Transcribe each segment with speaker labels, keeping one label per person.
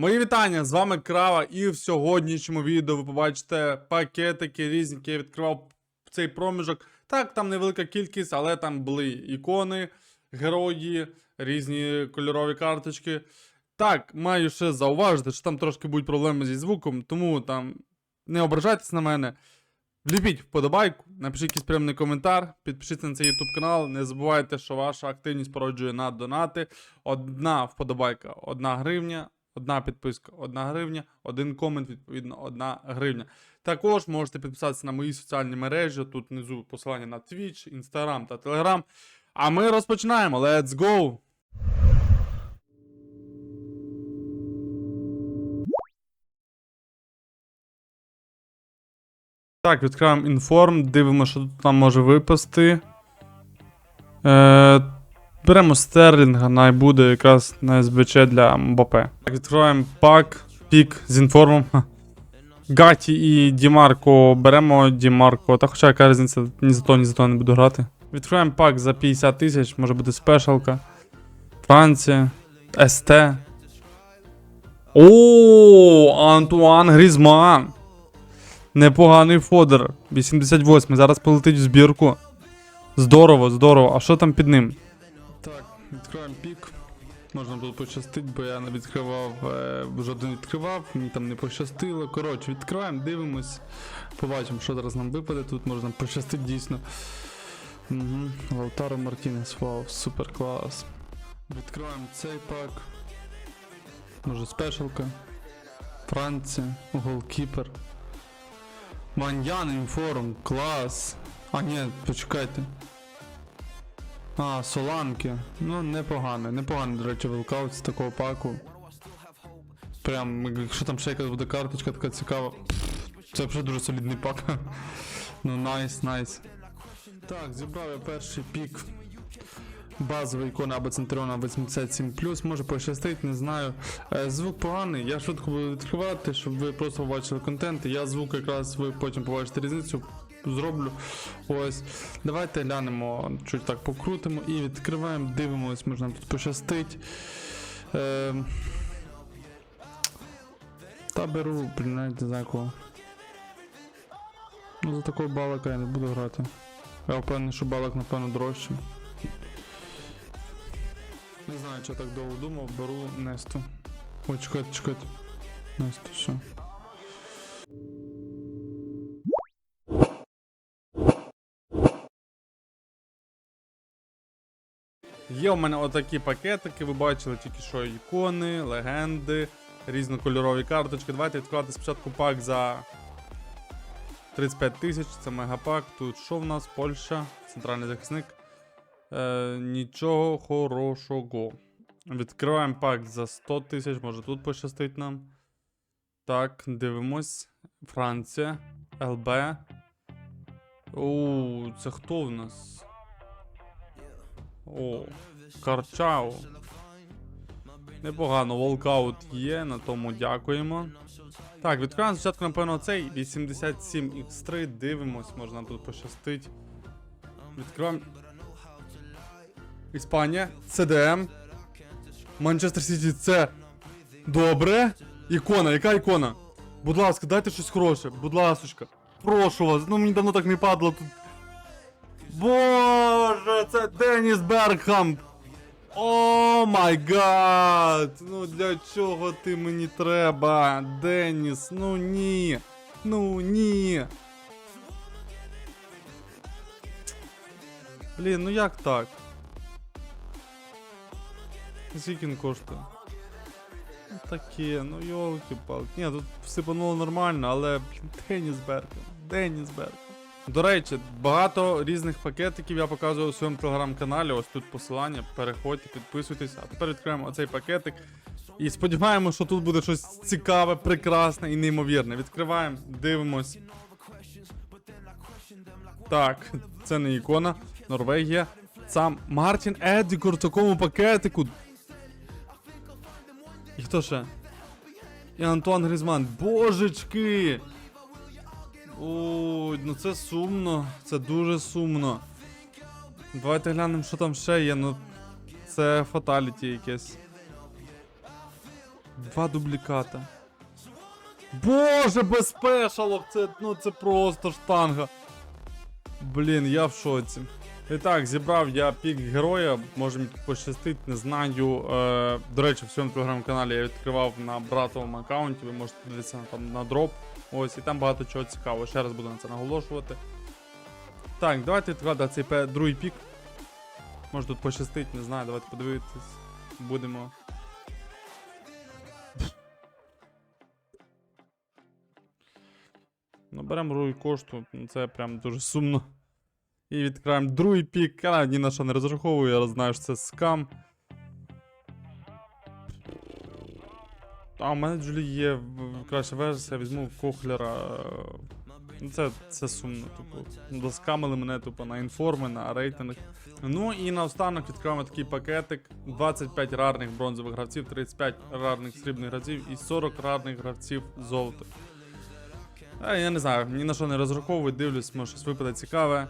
Speaker 1: Мої вітання, з вами Крава, і в сьогоднішньому відео ви побачите пакетики різні, які я відкривав цей проміжок. Так, там невелика кількість, але там були ікони, герої, різні кольорові карточки. Так, маю ще зауважити, що там трошки будуть проблеми зі звуком, тому там не ображайтесь на мене. Вліпіть вподобайку, напишіть якийсь приємний коментар, підпишіться на цей YouTube канал. Не забувайте, що ваша активність породжує на донати. Одна вподобайка, одна гривня, одна підписка, одна гривня, один комент, відповідно, одна гривня. Також можете підписатися на мої соціальні мережі. Тут внизу посилання на Twitch, Instagram та Telegram. А ми розпочинаємо. Let's go! Так, відкриваємо інформ, дивимося, що тут нам може випасти. Е, беремо стерлінга, най буде якраз на СБЧ для МБП. Так, відкриваємо пак, пік з інформом. Гаті і Дімарко. Беремо Дімарко. Та хоча яка різниця, ні за то, ні за то не буду грати. Відкриваємо пак за 50 тисяч, може бути спешалка. Франція. СТ. О, Антуан Грізман. Непоганий фодер. 88. Зараз полетить в збірку. Здорово, здорово. А що там під ним? Відкриваємо пік. Можна було пощастити, бо я не відкривав, е, жоден відкривав, мені там не пощастило. Коротше, відкриваємо, дивимось. Побачимо, що зараз нам випаде. Тут можна пощастити дійсно. Угу. Лаутаро Мартінес, вау, супер клас. Відкриваємо цей пак. Може спешалка. Франція, голкіпер. Маньян інформ, клас. А, ні, почекайте. А, соланки. Ну, непогано, непогано, до речі, вилкаут з такого паку. Прям, якщо там ще якась буде карточка така цікава. Це вже дуже солідний пак. Ну, найс, найс. Так, зібрав я перший пік. Базовий ікона або Центріона 87 може пощастить, не знаю. Е, звук поганий, я швидко буду відкривати, щоб ви просто побачили контент. Я звук якраз ви потім побачите різницю. Зроблю. Ось. Давайте глянемо, чуть так покрутимо і відкриваємо, дивимось, може нам тут пощастить. Е, та беру, навіть не знаю кого. Ну, за такого балака я не буду грати. Я впевнений, що балак, напевно, дорожчий. Не знаю, що так довго думав, беру Несту. Ой, чекайте, чекайте. Несту, все. Є у мене отакі пакетики, ви бачили тільки що ікони, легенди, різнокольорові карточки. Давайте відкривати спочатку пак за 35 тисяч, це мегапак. Тут що в нас? Польща, центральний захисник. Е, нічого хорошого. Відкриваємо пак за 100 тисяч, може тут пощастить нам. Так, дивимось. Франція, ЛБ. Оу, це хто в нас? О, Карчау. Непогано, волкаут є, на тому дякуємо. Так, відкриваємо спочатку, напевно, цей 87X3, дивимось, може нам тут пощастить. Відкриваємо. Іспанія, ЦДМ. Манчестер Сіті, це. Добре. Ікона, яка ікона? Будь ласка, дайте щось хороше, будь ласочка. Прошу вас, ну мені давно так не падало тут. Боже, це Деніс Бергхам. О май гад! Ну для чого ти мені треба? Деніс, ну ні. Ну ні. Блін, ну як так? Скільки він коштує? Таке, ну йолки-палки. Ні, тут всипануло нормально, але Деніс Берком. Деніс Берком. До речі, багато різних пакетиків я показую у своєму телеграм-каналі. Ось тут посилання. Переходьте, підписуйтесь. А тепер відкриємо оцей пакетик. І сподіваємося, що тут буде щось цікаве, прекрасне і неймовірне. Відкриваємо, дивимось. Так, це не ікона. Норвегія. Сам Мартін Едікор в такому пакетику. І хто ще? І Антуан Грізман. Божечки! Ой, ну це сумно. Це дуже сумно. Давайте глянемо, що там ще є. Ну. Це фаталіті якесь. Два дубліката. Боже, без спешалок! Це, ну, це просто штанга. Блін, я в шоці. І так, зібрав я пік героя, може мені пощастить, не знаю. Е, до речі, в своєму телеграм-каналі я відкривав на братовому аккаунті, ви можете дивитися там на дроп. Ось, і там багато чого цікавого. Ще раз буду на це наголошувати. Так, давайте відкладати цей другий пік. Може тут пощастить, не знаю, давайте подивитись. Будемо. Ну, беремо другий кошту, це прям дуже сумно. І відкриваємо другий пік. Я ні на що не розраховую, я знаю, що це скам. А, у мене Джулі є краща версія, візьму Кохлера. е, Ну, це, це сумно, тупо. Доскамили мене тупо на інформи, на рейтинг. Ну і наостанок відкриваємо такий пакетик: 25 рарних бронзових гравців, 35 рарних срібних гравців і 40 рарних гравців золота. А, я не знаю, ні на що не розраховую, дивлюсь, може щось випаде цікаве.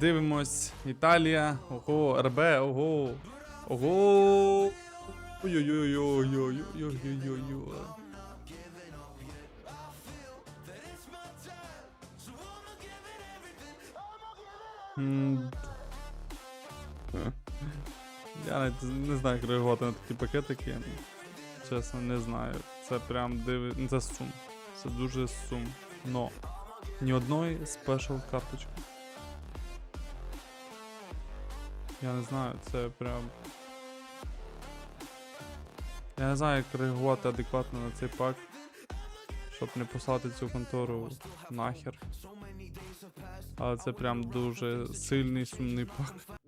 Speaker 1: Дивимось. Італія. Ого, РБ, ого. Ого. Ой-ой-ой-ой-ой-ой-ой-ой-ой. М. Я навіть не знаю, як реагувати на такі пакетики. Чесно, не знаю. Це прям диви. ну, Це сум. Це дуже сум. Но. Ні одної спешл карточки. Я не знаю, це прям. Я не знаю, як реагувати адекватно на цей пак. Щоб не послати цю контору нахер. Але це прям дуже сильний сумний пак.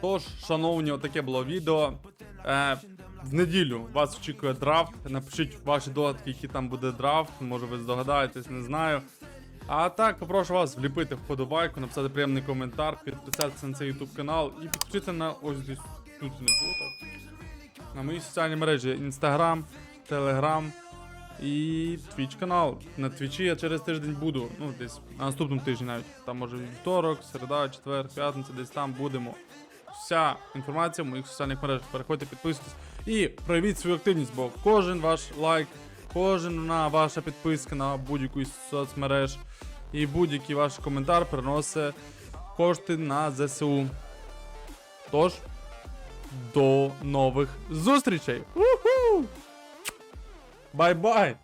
Speaker 1: Тож, шановні, отаке було відео. Е, в неділю вас очікує драфт. Напишіть ваші догадки, який там буде драфт. Може ви здогадаєтесь, не знаю. А так, попрошу вас вліпити вподобайку, написати приємний коментар, підписатися на цей YouTube канал і підписатися на ось десь тут внизу. На мої соціальні мережі Instagram, Telegram і Twitch канал. На Твічі я через тиждень буду. Ну, десь на наступному тижні навіть. Там може вівторок, середа, четвер, п'ятниця, десь там будемо. Вся інформація в моїх соціальних мережах. Переходьте, підписуйтесь і проявіть свою активність, бо кожен ваш лайк, кожна ваша підписка на будь-яку із соцмереж і будь-який ваш коментар приносить кошти на ЗСУ. Тож, до нових зустрічей! Бай-бай!